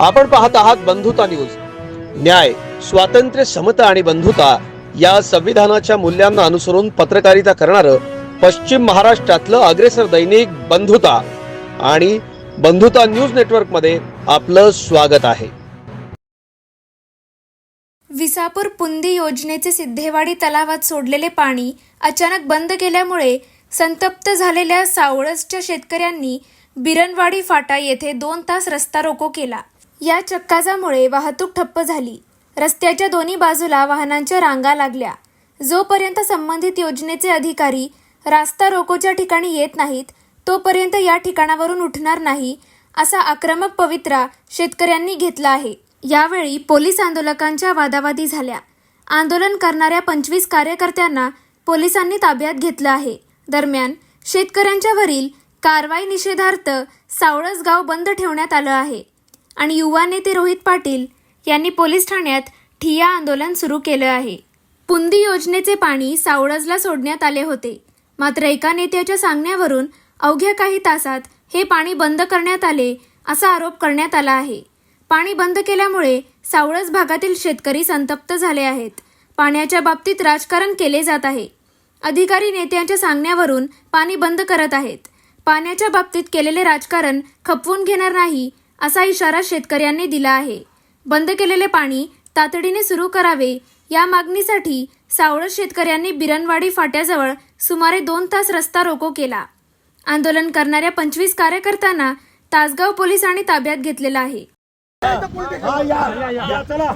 आपण पाहत आहात बंधुता न्यूज. न्याय स्वातंत्र्य समता आणि बंधुता या संविधानाच्या मूल्यांना अनुसरून पत्रकारिता करणारं पश्चिम महाराष्ट्रातलं अग्रेसर दैनिक बंधुता आणि बंधुता न्यूज नेटवर्कमध्ये आपलं स्वागत आहे. विसापूर पुंदी योजनेचे सिद्धेवाडी तलावात सोडलेले पाणी अचानक बंद केल्यामुळे संतप्त झालेल्या सावळसच्या शेतकऱ्यांनी बिरनवाडी फाटा येथे दोन तास रस्ता रोको केला. या चक्काजामुळे वाहतूक ठप्प झाली. रस्त्याच्या दोन्ही बाजूला वाहनांच्या रांगा लागल्या. जोपर्यंत संबंधित योजनेचे अधिकारी रास्ता रोकोच्या ठिकाणी येत नाहीत तोपर्यंत या ठिकाणावरून उठणार नाही असा आक्रमक पवित्रा शेतकऱ्यांनी घेतला आहे. यावेळी पोलीस आंदोलकांच्या वादावादी झाल्या. आंदोलन करणाऱ्या पंचवीस कार्यकर्त्यांना पोलिसांनी ताब्यात घेतलं आहे. दरम्यान शेतकऱ्यांच्या वरील कारवाई निषेधार्थ सावळस गाव बंद ठेवण्यात आलं आहे. आणि युवा नेते रोहित पाटील यांनी पोलीस ठाण्यात ठिया आंदोलन सुरू केलं आहे. पुंदी योजनेचे पाणी सावळजला सोडण्यात आले होते. मात्र एका नेत्याच्या सांगण्यावरून अवघ्या काही तासात हे पाणी बंद करण्यात आले असा आरोप करण्यात आला आहे. पाणी बंद केल्यामुळे सावळज भागातील शेतकरी संतप्त झाले आहेत. पाण्याच्या बाबतीत राजकारण केले जात आहे. अधिकारी नेत्यांच्या सांगण्यावरून पाणी बंद करत आहेत. पाण्याच्या बाबतीत केलेले राजकारण खपवून घेणार नाही असा इशारा शेतकऱ्यांनी दिला आहे. बंद केलेले पाणी तातडीने सुरू करावे या मागणीसाठी सावळत शेतकऱ्यांनी बिरणवाडी फाट्याजवळ सुमारे दोन तास रस्ता रोको केला. आंदोलन करणाऱ्या पंचवीस कार्यकर्त्यांना तासगाव पोलिसांनी ताब्यात घेतलेलं आहे. या चला.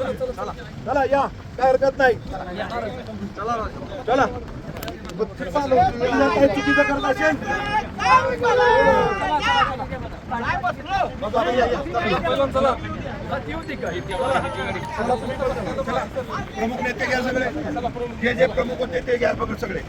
प्रमुख नेते घ्या सगळे. जे जे प्रमुख होते ते घ्या बघ सगळे.